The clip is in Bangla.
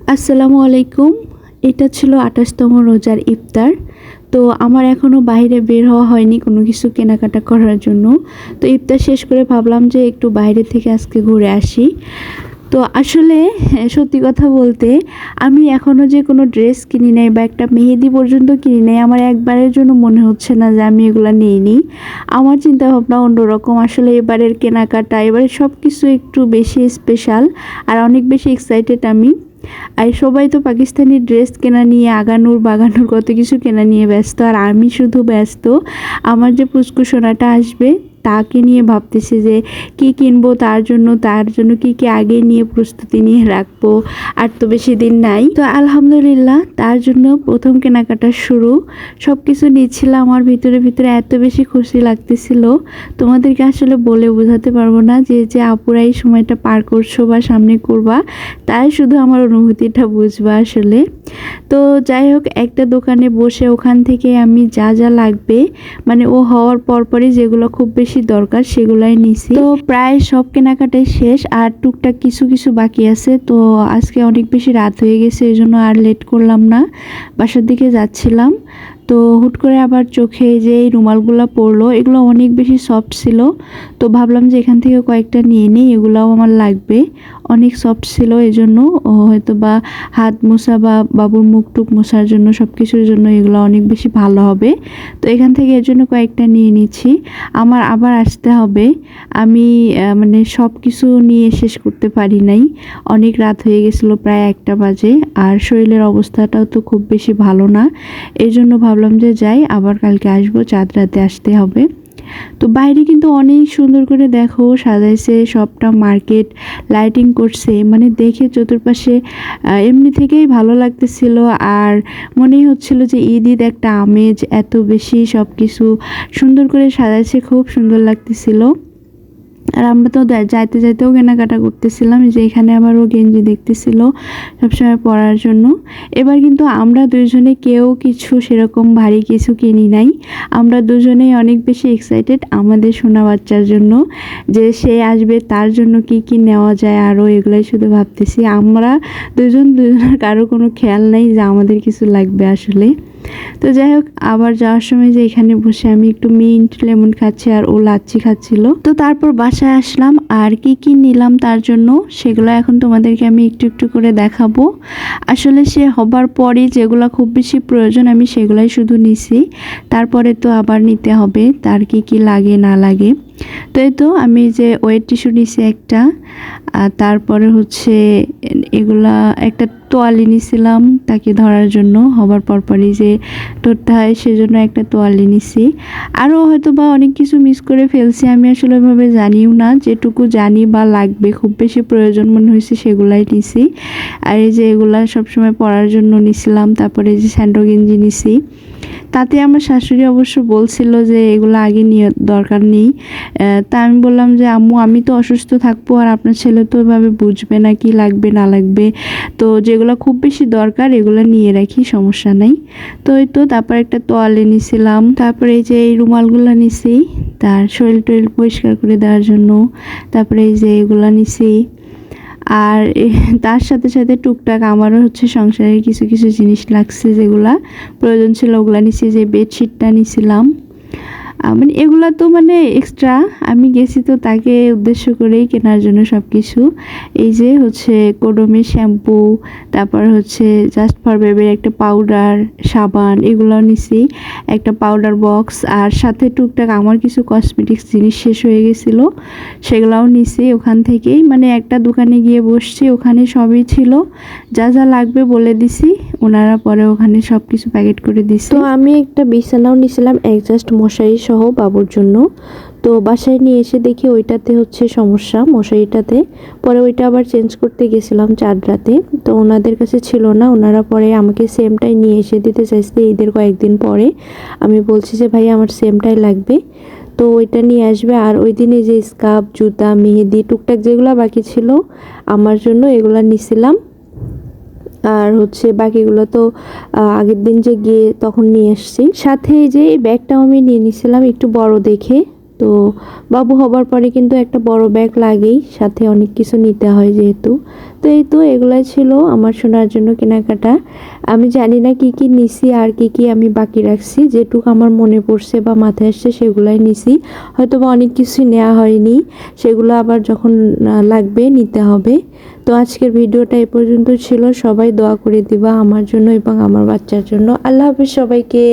আসসালামু আলাইকুম। এটা ছিল আঠাশতম রোজার ইফতার। তো আমার এখনও বাইরে বের হওয়া হয়নি কোনো কিছু কেনাকাটা করার জন্য। তো ইফতার শেষ করে ভাবলাম যে একটু বাইরে থেকে আজকে ঘুরে আসি। তো আসলে হ্যাঁ, সত্যি কথা বলতে আমি এখনও যে কোনো ড্রেস কিনি নাই বা একটা মেহেদি পর্যন্ত কিনি নাই আমার একবারের জন্য মনে হচ্ছে না যে আমি এগুলো নিইনি। আমার চিন্তাভাবনা অন্যরকম। আসলে এবারের কেনাকাটা এবারে সব কিছু একটু বেশি স্পেশাল আর অনেক বেশি এক্সাইটেড আমি। আর সবাই তো পাকিস্তানি ড্রেস কেনা নিয়ে, আগানোর বাগানোর কত কিছু কেনা নিয়ে ব্যস্ত, আর আমি শুধু ব্যস্ত। আমার যে পুষ্কুসোনাটা আসবে তাকে নিয়ে ভাবতেছি যে কি কিনবো, তার জন্য তার জন্য কি কি আগে নিয়ে প্রস্তুতি নিয়ে রাখব, আর তো বেশি দিন নাই। তো আলহামদুলিল্লাহ, তার জন্য প্রথম কেনাকাটা শুরু। সব কিছু নিচ্ছিলাম আমার ভিতরে ভিতরে এত বেশি খুশি লাগতেছিল। তোমাদেরকে আসলে বলে বোঝাতে পারব না যে যে আপুরা এই সময়টা পার করছ বা সামনে করবা, তাই শুধু আমার অনুভূতিটা বুঝবা আসলে। তো যাই হোক, একটা দোকানে বসে ওখান থেকে আমি যা যা লাগবে মানে ও হওয়ার পরপরই যেগুলো খুব বেশি দরকার সেগুলাই নিছি। তো প্রায় সব কেনাকাটাই শেষ আর টুকটাক কিছু কিছু বাকি আছে। তো আজকে অনেক বেশি রাত হয়ে গেছে, এই জন্য আর লেট করলাম না। বাসার দিকে যাচ্ছিলাম। তো হুট করে আবার চোখে যে এই রুমালগুলো পড়ল, এগুলো অনেক বেশি সফট ছিল। তো ভাবলাম যে এখান থেকে কয়েকটা নিয়ে নিই, এগুলাও আমার লাগবে। অনেক সফট ছিল এই জন্য হয়তো বা হাত মোছা বা বাবুর মুখ টুক মোছার জন্য সব কিছুর জন্য এগুলো অনেক বেশি ভালো হবে। তো এখান থেকে এর জন্য কয়েকটা নিয়ে নিচ্ছি। আমার আবার আসতে হবে। আমি মানে সব কিছু নিয়ে শেষ করতে পারি নাই। অনেক রাত হয়ে গেছিল প্রায় একটা বাজে আর শরীরের অবস্থাটাও তো খুব বেশি ভালো না। এই জন্য ভাবলাম যে যাই, আবার কালকে আসব, চাঁদ রাতে আসতে হবে। তো বাইরে কিন্তু অনেক সুন্দর করে দেখো, সাজাইছে সবটা মার্কেট লাইটিং করছে মানে দেখে চতুর্পাশে এমনি থেকেই ভালো লাগতেছিল। আর মনেই হচ্ছিল যে ঈদ ঈদ একটা আমেজ, এত বেশি সব কিছু সুন্দর করে সাজাইছে, খুব সুন্দর লাগতেছিল। আর আমরা তো যাইতে যাইতেও কেনাকাটা করতেছিলাম, যে এখানে আবার ও গেঞ্জি দেখতেছিল সবসময় পরার জন্য। এবার কিন্তু আমরা দুজনে কেউ কিছু সেরকম ভারী কিছু কিনি নাই। আমরা দুজনেই অনেক বেশি এক্সাইটেড আমাদের সোনা বাচ্চার জন্য, যে সে আসবে তার জন্য কি কি নেওয়া যায় আরও এগুলাই শুধু ভাবতেছি। আমরা দুজন দুজনের কারও কোনো খেয়াল নাই যে আমাদের কিছু লাগবে আসলে। তো যাই হোক, আবার যাওয়ার সময় যে এখানে বসে আমি একটু মিন্ট লেমন খাচ্ছি আর ও লাচ্ছি খাচ্ছিল। তো তারপর বাসায় আসলাম আর কি কি নিলাম তার জন্য সেগুলো এখন তোমাদেরকে আমি একটু একটু করে দেখাবো। আসলে সে হবার পরই যেগুলো খুব বেশি প্রয়োজন আমি সেগুলাই শুধু নিছি। তারপরে তো আবার নিতে হবে, তার কি কি লাগে না লাগে। তো এই তো আমি যে ওয়েট টিস্যু নিছি একটা তারপরে হচ্ছে এগুলা একটা তোয়ালি নিছিলাম তাকে ধরার জন্য, হবার পরপরই যে ধরতে হয়, সেজন্য একটা তোয়ালি নিছি। আরও হয়তো বা অনেক কিছু মিস করে ফেলছি, আমি আসলে ওইভাবে জানিও না, যেটুকু জানি বা লাগবে, খুব বেশি প্রয়োজন মনে হয়েছে সেগুলাই নিছি। আর এই যে এগুলা সবসময় পরার জন্য নিছিলাম, তারপরে যে স্যান্ডো গেঞ্জি নিছি। তাতে আমার শাশুড়ি অবশ্য বলছিল যে এগুলো আগে নিয়ে দরকার নেই তা আমি বললাম যে, আম্মু, আমি তো অসুস্থ থাকব আর আপনার ছেলে তো এভাবে বুঝবে না কি লাগবে, না লাগবে। তো যেগুলো খুব বেশি দরকার, এগুলো নিয়ে রাখি, সমস্যা নাই। তো এই তো তারপর একটা তোয়ালে নিছিলাম তারপরে এই যে এই রুমালগুলো নিছি, তার শরীর টরীর পরিষ্কার করে দেওয়ার জন্য। তারপরে এই যে এগুলো নিছি। আর তার সাথে সাথে টুকটাক আমারও হচ্ছে সংসারের কিছু কিছু জিনিস লাগছে যেগুলা প্রয়োজন ছিল, ওগুলা নিছি, যে বেডশিটটা নিছিলাম। মানে এগুলো তো মানে এক্সট্রা আমি গেছি তো তাকে উদ্দেশ্য করেই কেনার জন্য সব কিছু এই যে হচ্ছে কোডমের শ্যাম্পু, তারপর হচ্ছে জাস্ট ফর বেবের একটা পাউডার সাবান, এগুলোও নিছি। একটা পাউডার বক্স আর সাথে টুকটাক আমার কিছু কসমেটিক্স জিনিস শেষ হয়ে গেছিল, সেগুলাও নিছি ওখান থেকেই। মানে একটা দোকানে গিয়ে বসছি, ওখানে সবই ছিল। যা যা লাগবে বলে দিছি, ওনারা পরে ওখানে সব কিছু প্যাকেট করে দিছে। তো আমি একটা বিছানাও নিয়েছিলাম অ্যাডজাস্ট মশারি সহ বাবুর জন্য। তো বাসায় নিয়ে এসে দেখি ওইটাতে হচ্ছে সমস্যা, মশারিটাতে। পরে ওইটা আবার চেঞ্জ করতে গেছিলাম চার রাতে। তো ওনাদের কাছে ছিল না, ওনারা পরে আমাকে সেমটাই নিয়ে এসে দিতে চাইছে ঈদের কয়েকদিন পরে। আমি বলছি যে, ভাই, আমার সেমটাই লাগবে। তো ওইটা নিয়ে আসবে। আর ওই দিনে যে স্কার্ফ, জুতা, মেহেদি, টুকটাক যেগুলো বাকি ছিল, আমার জন্য এগুলা নিছিলাম। আর হচ্ছে বাকিগুলো তো আগের দিন যে গিয়ে তখন নিয়ে এসছি সাথে যে এই ব্যাগটাও আমি নিয়ে নিয়েছিলাম একটু বড় দেখে। তো বাবু হবার পরে কিন্তু একটা বড় ব্যাগ লাগেই, সাথে অনেক কিছু নিতে হয় যেহেতু। তো এই তো এগুলাই ছিল আমার শোনার জন্য কেনাকাটা। আমি জানি না কি কি নিছি আর কি কি আমি বাকি রাখছি। যেটুকু আমার মনে পড়ছে বা মাথায় আসছে সেগুলাই নিছি। হয়তো বা অনেক কিছুই নেওয়া হয়নি, সেগুলো আবার যখন লাগবে নিতে হবে। তো আজকের ভিডিওটা এ পর্যন্ত ছিল। সবাই দোয়া করে দিবা আমার জন্য এবং আমার বাচ্চার জন্য। আল্লাহ হাফিজ সবাইকে।